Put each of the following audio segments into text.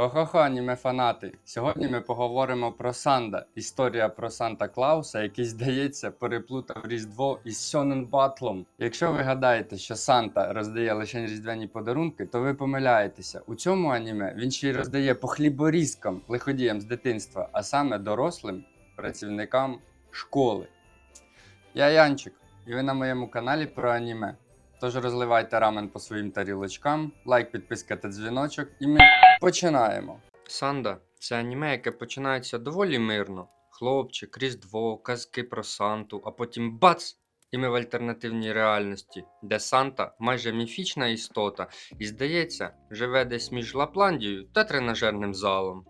Хо-хо-хо, аніме фанати. Сьогодні ми поговоримо про Санда. Історія про Санта Клауса, який, здається, переплутав Різдво із Сьонен Батлом. Якщо ви гадаєте, що Санта роздає лише різдвяні подарунки, то ви помиляєтеся. У цьому аніме він ще й роздає по хліборізкам, лиходіям з дитинства, а саме дорослим працівникам школи. Я Янчик, і ви на моєму каналі про аніме. Тож розливайте рамен по своїм тарілочкам, лайк, підписка та дзвіночок, і ми починаємо. Санда це аніме, яке починається доволі мирно. Хлопчик, Різдво, казки про Санту, а потім бац! І ми в альтернативній реальності, де Санта майже міфічна істота, і здається, живе десь між Лапландією та тренажерним залом.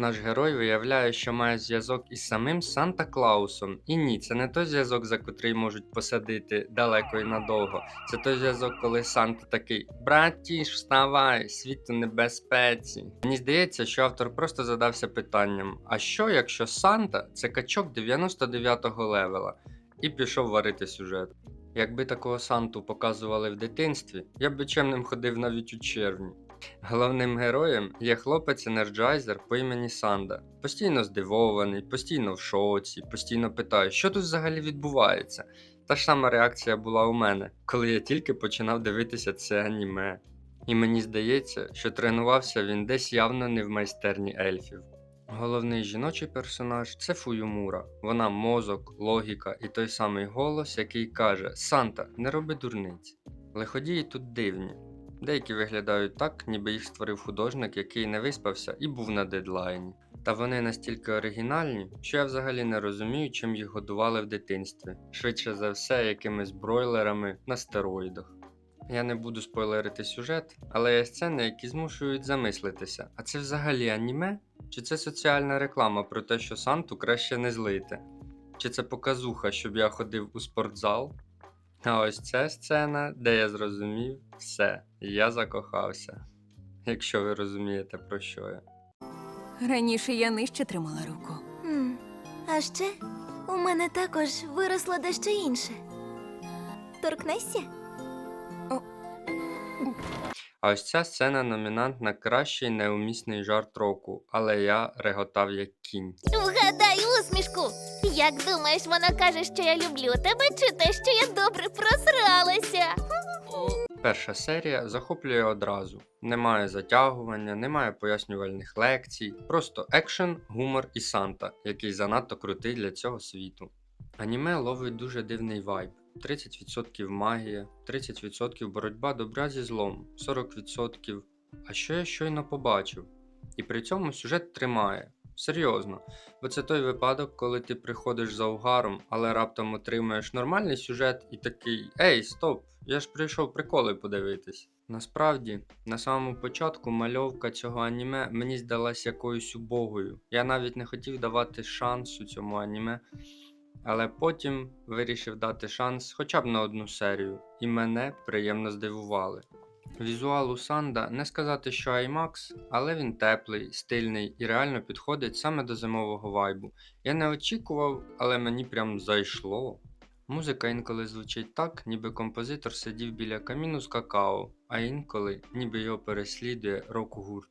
Наш герой виявляє, що має зв'язок із самим Санта Клаусом. І ні, це не той зв'язок, за котрий можуть посадити далеко і надовго. Це той зв'язок, коли Санта такий: Братіш, вставай, світ у небезпеці. Мені здається, що автор просто задався питанням: а що, якщо Санта це качок 99-го левела, і пішов варити сюжет? Якби такого Санту показували в дитинстві, я б чемним ходив навіть у червні. Головним героєм є хлопець енерджайзер по імені Санда. Постійно здивований, постійно в шоці, постійно питає, що тут взагалі відбувається. Та ж сама реакція була у мене, коли я тільки починав дивитися це аніме. І мені здається, що тренувався він десь явно не в майстерні ельфів. Головний жіночий персонаж це Фуюмура. Вона мозок, логіка і той самий голос, який каже: Санта, не роби дурниць. Лиходії тут дивні. Деякі виглядають так, ніби їх створив художник, який не виспався і був на дедлайні. Та вони настільки оригінальні, що я взагалі не розумію, чим їх годували в дитинстві. Швидше за все, якимись бройлерами на стероїдах. Я не буду спойлерити сюжет, але є сцени, які змушують замислитися. А це взагалі аніме? Чи це соціальна реклама про те, що Санту краще не злити? Чи це показуха, щоб я ходив у спортзал? А ось ця сцена, де я зрозумів все, я закохався. Якщо ви розумієте, про що я. Раніше я нижче тримала руку. Хм. А ще у мене також виросло дещо інше. Торкнешся? А ось ця сцена номінант на кращий неумісний жарт року, але я реготав як кінь. Як думаєш, вона каже, що я люблю тебе, чи те, що я добре просралася? Перша серія захоплює одразу. Немає затягування, немає пояснювальних лекцій, просто екшен, гумор і Санта, який занадто крутий для цього світу. Аніме ловить дуже дивний вайб. 30% магія, 30% боротьба добра зі злом, 40%. А що я щойно побачив? І при цьому сюжет тримає. Серйозно, бо це той випадок, коли ти приходиш за угаром, але раптом отримуєш нормальний сюжет і такий: Ей, стоп! Я ж прийшов приколи подивитись. Насправді, на самому початку мальовка цього аніме мені здалась якоюсь убогою. Я навіть не хотів давати шансу цьому аніме, але потім вирішив дати шанс хоча б на одну серію, і мене приємно здивували. Візуал у Санда не сказати, що IMAX, але він теплий, стильний і реально підходить саме до зимового вайбу. Я не очікував, але мені прям зайшло. Музика інколи звучить так, ніби композитор сидів біля каміну з какао, а інколи ніби його переслідує рок-гурт.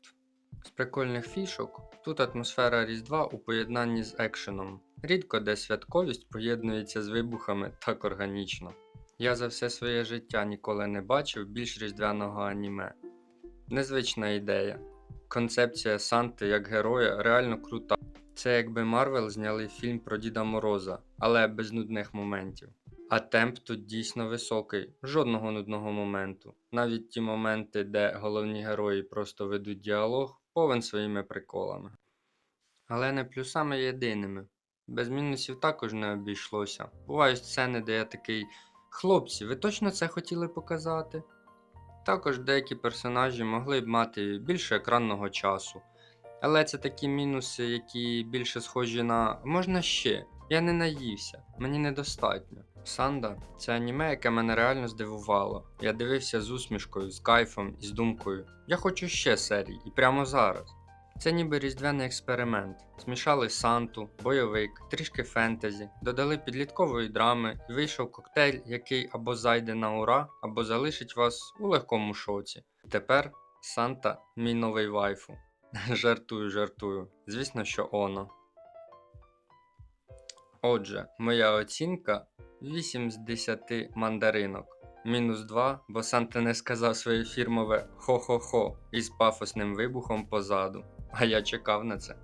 З прикольних фішок тут атмосфера Різдва у поєднанні з екшеном. Рідко де святковість поєднується з вибухами так органічно. Я за все своє життя ніколи не бачив більш різдвяного аніме. Незвична ідея. Концепція Санти як героя реально крута. Це якби Марвел зняли фільм про Діда Мороза, але без нудних моментів. А темп тут дійсно високий, жодного нудного моменту. Навіть ті моменти, де головні герої просто ведуть діалог, повен своїми приколами. Але не плюсами єдиними. Без мінусів також не обійшлося. Бувають сцени, де я такий. Хлопці, ви точно це хотіли показати? Також деякі персонажі могли б мати більше екранного часу. Але це такі мінуси, які більше схожі на можна ще. Я не наївся, мені недостатньо. Санда це аніме, яке мене реально здивувало. Я дивився з усмішкою, з кайфом і з думкою. Я хочу ще серій, і прямо зараз. Це ніби різдвяний експеримент. Змішали Санту, бойовик, трішки фентезі, додали підліткової драми і вийшов коктейль, який або зайде на ура, або залишить вас у легкому шоці. Тепер Санта мій новий вайфу. Жартую, жартую. Звісно, що оно. Отже, моя оцінка 8 з 10 мандаринок. Мінус 2, бо Санта не сказав своє фірмове хо-хо-хо із пафосним вибухом позаду. А я чекав на це.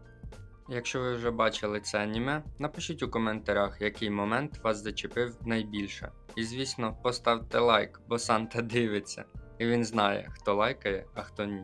Якщо ви вже бачили це аніме, напишіть у коментарях, який момент вас зачепив найбільше. І звісно, поставте лайк, бо Санта дивиться, і він знає, хто лайкає, а хто ні.